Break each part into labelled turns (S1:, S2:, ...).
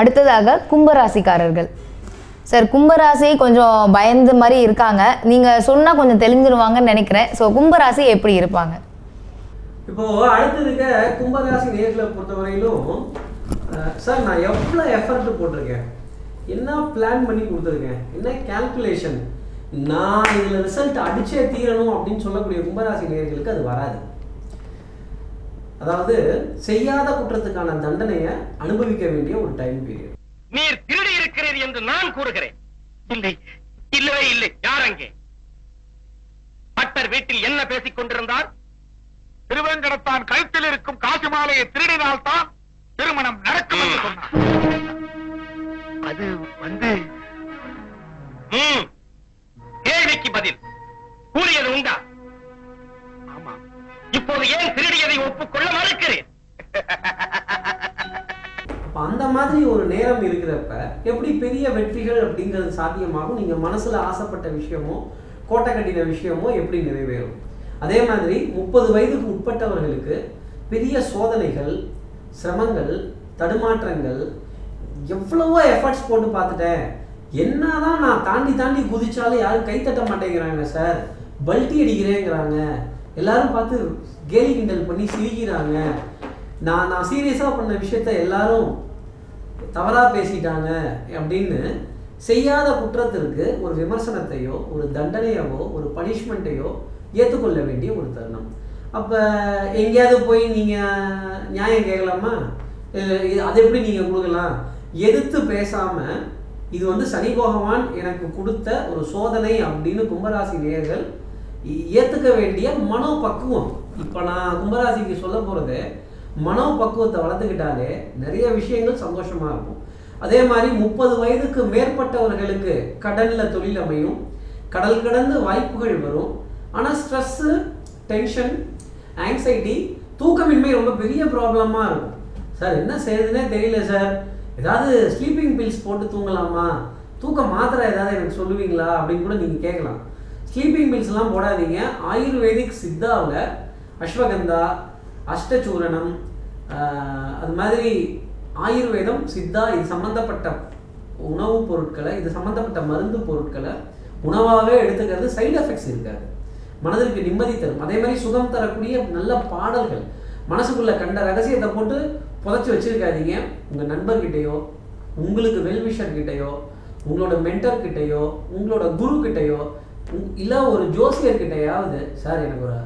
S1: அடுத்ததாக கும்பராசிக்காரர்கள். சார் கும்பராசி கொஞ்சம் பயந்த மாதிரி இருக்காங்க. நீங்கள் சொன்னால் கொஞ்சம் தெளிஞ்சிருவாங்கன்னு நினைக்கிறேன். ஸோ கும்பராசி எப்படி இருப்பாங்க?
S2: இப்போ அடுத்ததுக்க கும்பராசி நேர்களை பொறுத்தவரையிலும் சார் நான் எவ்வளோ எஃபர்ட் போட்டிருக்கேன். என்ன பிளான் பண்ணி கொடுத்துருக்கேன்? என்ன கால்குலேஷன் நான் இதில் ரிசல்ட் அடிச்சே தீரணும் அப்படின்னு சொல்லக்கூடிய கும்பராசி நேர்களுக்கு அது வராது. அதாவது செய்யாத குற்றத்துக்கான தண்டனையை அனுபவிக்க வேண்டிய ஒரு டைம் பீரியட்
S3: நீர் திருடி இருக்கிறீர் என்று நான் கூறுகிறேன். இல்லை இல்லவே இல்லை. யார் அங்கே? பட்டர் வீட்டில் என்ன பேசிக் கொண்டிருந்தார்? திருவேங்கடத்தான் கழுத்தில் இருக்கும் காசு மாலையை திருடினால்தான் திருமணம் நடக்கும் என்று சொன்னார். அது வந்து கேள்விக்கு பதில். கூறியது உண்டா? இப்போது ஏன் திருடியதை ஒப்புக்கொள்ள மறுக்கிறேன்?
S2: அந்த மாதிரி ஒரு நேரம் இருக்கிறப்ப எப்படி பெரிய வெற்றிகள் அப்படிங்கிறது சாத்தியமாகும்? நீங்கள் மனசுல ஆசைப்பட்ட விஷயமோ கோட்டை கட்டின விஷயமோ எப்படி நிறைவேறும்? அதே மாதிரி முப்பது வயதுக்கு உட்பட்டவர்களுக்கு பெரிய சோதனைகள் சிரமங்கள் தடுமாற்றங்கள் எவ்வளவோ எஃபர்ட்ஸ் போட்டு பார்த்துட்டேன். என்னதான் நான் தாண்டி தாண்டி குதிச்சாலும் யாரும் கைத்தட்ட மாட்டேங்கிறாங்க சார் பல்ட்டி அடிக்கிறேங்கிறாங்க. எல்லாரும் பார்த்து கேலி கிண்டல் பண்ணி சிரிக்கிறாங்க. நான் நான் சீரியஸாக பண்ண விஷயத்த எல்லாரும் தவறாக பேசிட்டாங்க அப்படின்னு செய்யாத குற்றத்திற்கு ஒரு விமர்சனத்தையோ ஒரு தண்டனையவோ ஒரு பனிஷ்மெண்ட்டையோ ஏற்றுக்கொள்ள வேண்டிய ஒரு தருணம். அப்போ எங்கேயாவது போய் நீங்கள் நியாயம் கேட்கலாமா? இல்ல, அது எப்படி நீங்கள் கொடுக்கலாம்? எதிர்த்து பேசாமல் இது வந்து சனி பகவான் எனக்கு கொடுத்த ஒரு சோதனை அப்படின்னு கும்பராசி நேர்கள் ஏற்றுக்க வேண்டிய வேண்டிய மனோபக்குவம். இப்போ நான் கும்பராசிக்கு சொல்ல போறது மனோபக்குவத்தை வளர்த்துக்கிட்டாலே நிறைய விஷயங்கள் சந்தோஷமாக இருக்கும். அதே மாதிரி முப்பது வயதுக்கு மேற்பட்டவர்களுக்கு கடலில் தொழில் அமையும் கடல் கடந்து வாய்ப்புகள் வரும். ஆனால் ஸ்ட்ரெஸ்ஸு டென்ஷன் ஆங்ஸைட்டி தூக்கமின்மை ரொம்ப பெரிய ப்ராப்ளமாக இருக்கும். சார் என்ன செய்யுதுன்னே தெரியல சார். ஏதாவது ஸ்லீப்பிங் பில்ஸ் போட்டு தூங்கலாமா? தூக்க மாத்திரை ஏதாவது எனக்கு சொல்லுவீங்களா? அப்படின்னு கூட நீங்கள் கேட்கலாம். ஸ்லீப்பிங் பில்ஸ்லாம் போடாதீங்க. ஆயுர்வேதிக் சித்தாவில் அஸ்வகந்தா அஷ்டச்சூரணம் அது மாதிரி ஆயுர்வேதம் சித்தா இது சம்மந்தப்பட்ட உணவுப் பொருட்களை இது சம்மந்தப்பட்ட மருந்து பொருட்களை உணவாகவே எடுத்துக்கிறது. சைடு எஃபெக்ட்ஸ் இருக்காது. மனதிற்கு நிம்மதி தரும். அதே மாதிரி சுகம் தரக்கூடிய நல்ல பாடல்கள். மனசுக்குள்ள கண்ட ரகசியத்தை போட்டு புதைச்சி வச்சிருக்காதீங்க. உங்கள் நண்பர்கிட்டையோ உங்களுக்கு வெல்விஷர்கிட்டையோ உங்களோட மென்டர்கிட்டையோ உங்களோட குரு கிட்டயோ இல்லை ஒரு ஜோசியர்கிட்டையாவது சார் எனக்கு ஒரு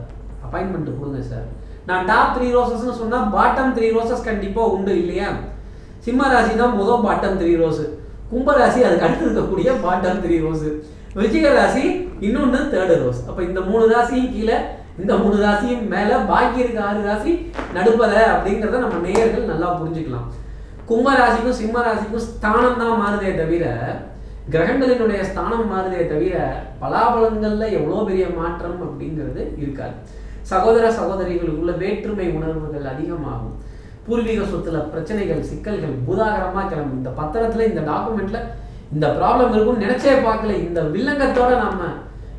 S2: அப்பாயின்மெண்ட் கொடுங்க சார். நான் டாப் த்ரீ ரோசஸ்னு சொன்னால் பாட்டம் த்ரீ ரோசஸ் கண்டிப்பாக உண்டு இல்லையா? சிம்ம ராசி தான் முதல் பாட்டம் த்ரீ ரோஸு கும்பராசி அதுக்கு அடுத்து இருக்கக்கூடிய பாட்டம் த்ரீ ரோஸு விஜய ராசி இன்னொன்று தேர்டு ரோஸ் அப்போ இந்த மூணு ராசியும் கீழே இந்த மூணு ராசியும் மேலே பாக்கி இருக்க ஆறு ராசி நடுப்பதை அப்படிங்கிறத நம்ம நேயர்கள் நல்லா புரிஞ்சுக்கலாம். கும்ப ராசிக்கும் சிம்ம ராசிக்கும் ஸ்தானம் தான் மாறுதே தவிர கிரகங்களினுடைய ஸ்தானம் மாறுதே தவிர பலாபலங்களில் எவ்வளோ பெரிய மாற்றம் அப்படிங்கிறது இருக்காது. சகோதர சகோதரிகளுக்குள்ள வேற்றுமை உணர்வுகள் அதிகமாகும். பூர்வீக சொத்துல பிரச்சனைகள் சிக்கல்கள் பூதாகரமாக கிளம்பும். இந்த பத்திரத்தில் இந்த டாக்குமெண்ட்ல இந்த ப்ராப்ளம் இருக்கும்னு நினைச்சே பார்க்கல. இந்த வில்லங்கத்தோட நம்ம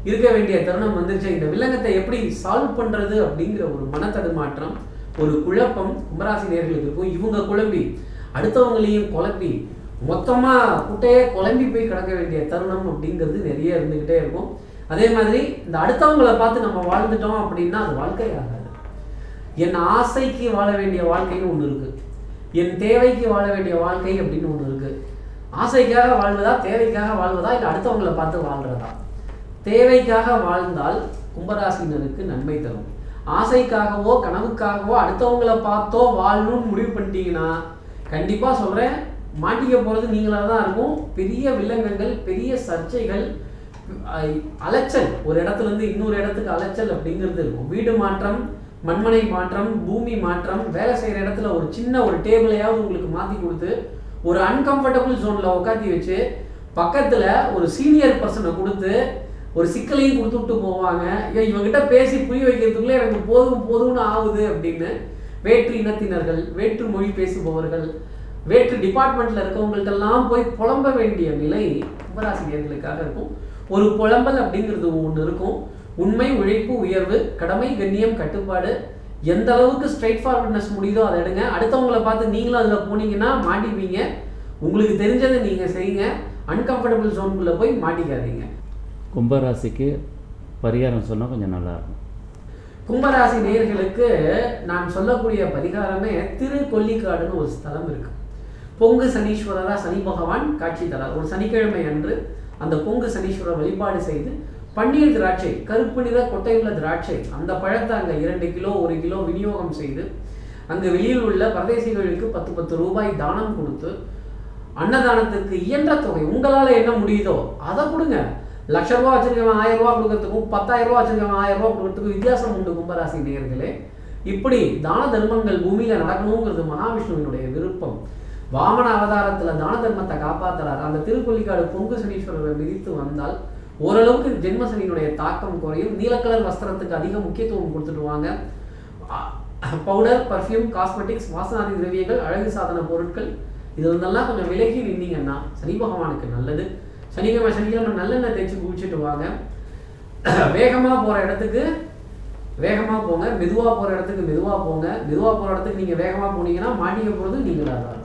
S2: இருக்க வேண்டிய தருணம் வந்துருச்சு. இந்த வில்லங்கத்தை எப்படி சால்வ் பண்றது அப்படிங்கிற ஒரு மனத்தடுமாற்றம் ஒரு குழப்பம் கும்பராசி நேர்களுக்கு இருக்கும். இவங்க குழம்பி அடுத்தவங்களையும் குழப்பி மொத்தமாக குட்டையே குழம்பி போய் கிடக்க வேண்டிய தருணம் அப்படிங்கிறது நிறைய இருந்துக்கிட்டே இருக்கும். அதே மாதிரி இந்த அடுத்தவங்களை பார்த்து நம்ம வாழ்ந்துட்டோம் அப்படின்னா அது வாழ்க்கையாகாது என் ஆசைக்கு வாழ வேண்டிய வாழ்க்கைன்னு ஒன்று இருக்குது என் தேவைக்கு வாழ வேண்டிய வாழ்க்கை அப்படின்னு ஒன்று இருக்குது ஆசைக்காக வாழ்வதா தேவைக்காக வாழ்வதா இல்லை அடுத்தவங்களை பார்த்து வாழ்கிறதா தேவைக்காக வாழ்ந்தால் கும்பராசினருக்கு நன்மை தரும். ஆசைக்காகவோ கனவுக்காகவோ அடுத்தவங்களை பார்த்தோ வாழணும்னு முடிவு பண்ணிட்டீங்கன்னா கண்டிப்பாக சொல்கிறேன் மாட்டிக்க போகிறது நீங்களாக தான் இருக்கும். பெரிய வில்லங்கங்கள் பெரிய சர்ச்சைகள் அலைச்சல். ஒரு இடத்துலேருந்து இன்னொரு இடத்துக்கு அலைச்சல் அப்படிங்கிறது இருக்கும். வீடு மாற்றம் மண்மனை மாற்றம் பூமி மாற்றம் வேலை செய்கிற இடத்துல ஒரு சின்ன ஒரு டேபிளையாவது உங்களுக்கு மாற்றி கொடுத்து ஒரு அன்கம்ஃபர்டபுள் ஜோனில் உட்காத்தி வச்சு பக்கத்தில் ஒரு சீனியர் பர்சனை கொடுத்து ஒரு சிக்கலையும் கொடுத்து விட்டு போவாங்க. ஏன் இவங்ககிட்ட பேசி புரிய வைக்கிறதுக்குள்ளே எனக்கு போதும் போதும்னு ஆகுது அப்படின்னு வேற்று இனத்தினர்கள் வேற்று மொழி பேசுபவர்கள் வேற்று டிபார்ட்மெண்ட்ல இருக்கவங்கள்ட்டெல்லாம் போய் புலம்ப வேண்டிய நிலை கும்பராசினியர்களுக்காக இருக்கும். ஒரு புலம்பல் அப்படிங்கிறது ஒன்று இருக்கும். உண்மை உழைப்பு உயர்வு கடமை கண்ணியம் கட்டுப்பாடு எந்த அளவுக்கு ஸ்ட்ரைட் ஃபார்வர்ட்னஸ் முடியுதோ அதை எடுங்க. அடுத்தவங்கள பார்த்து நீங்களும் அதில் போனீங்கன்னா மாட்டிப்பீங்க. உங்களுக்கு தெரிஞ்சதை நீங்க செய்யுங்க. அன்கம்ஃபர்டபுள் ஜோனுக்குள்ள போய் மாட்டிக்காதீங்க.
S4: கும்பராசிக்கு பரிகாரம் சொன்னால் கொஞ்சம் நல்லா இருக்கும்.
S2: கும்பராசி நேயர்களுக்கு நான் சொல்லக்கூடிய பரிகாரமே திரு கொல்லிக்காடுன்னு ஒரு ஸ்தலம் இருக்கு. பொங்கு சனீஸ்வரரா சனி பகவான் காட்சி தரார். ஒரு சனிக்கிழமை அன்று அந்த பொங்கு சனீஸ்வரர் வழிபாடு செய்து பன்னீர் திராட்சை கருப்பு நிற கொட்டையுள்ள திராட்சை அந்த பழத்தை அங்கே இரண்டு கிலோ ஒரு கிலோ விநியோகம் செய்து அங்கு வெளியில் உள்ள பரதேசிகளுக்கு பத்து பத்து ரூபாய் தானம் கொடுத்து அன்னதானத்துக்கு இயன்ற தொகை உங்களால என்ன முடியுதோ அதை கொடுங்க. லட்ச ரூபா வச்சிருக்கவன் ஆயிரம் ரூபா கொடுக்கறதுக்கும் பத்தாயிரம் ரூபா வச்சிருக்கவன் ஆயிரம் ரூபா கொடுக்கறதுக்கும் வித்தியாசம் உண்டு கும்பராசி நேயர்களே. இப்படி தான தர்மங்கள் பூமியில நடக்கணுங்கிறது மகாவிஷ்ணுவினுடைய விருப்பம். வாமன அவதாரத்தில் தான தர்மத்தை காப்பாத்துறாரு. அந்த திருக்கொல்லிக்காடு பொங்கு சனீஸ்வரரை விதித்து வந்தால் ஓரளவுக்கு ஜென்ம சனியினுடைய தாக்கம் குறையும். நீலக்கலர் வஸ்திரத்துக்கு அதிக முக்கியத்துவம் கொடுத்துடுவாங்க. பவுடர் பர்ஃப்யூம் காஸ்மெட்டிக்ஸ் வாசனாதி திரவியங்கள் அழகு சாதன பொருட்கள் இது இருந்தெல்லாம் கொஞ்சம் விலகி நின்னீங்கன்னா சனி பகவானுக்கு நல்லது. சனிக்கிழமை சனிக்கிழமை நல்லெண்ணெய் தேய்ச்சி குளிச்சுட்டு வாங்க. வேகமாக போகிற இடத்துக்கு வேகமாக போங்க. மெதுவாக போகிற இடத்துக்கு மெதுவாக போங்க. மெதுவாக போகிற இடத்துக்கு நீங்கள் வேகமாக போனீங்கன்னா மாட்டிக்க போகிறது நீங்களாக தான்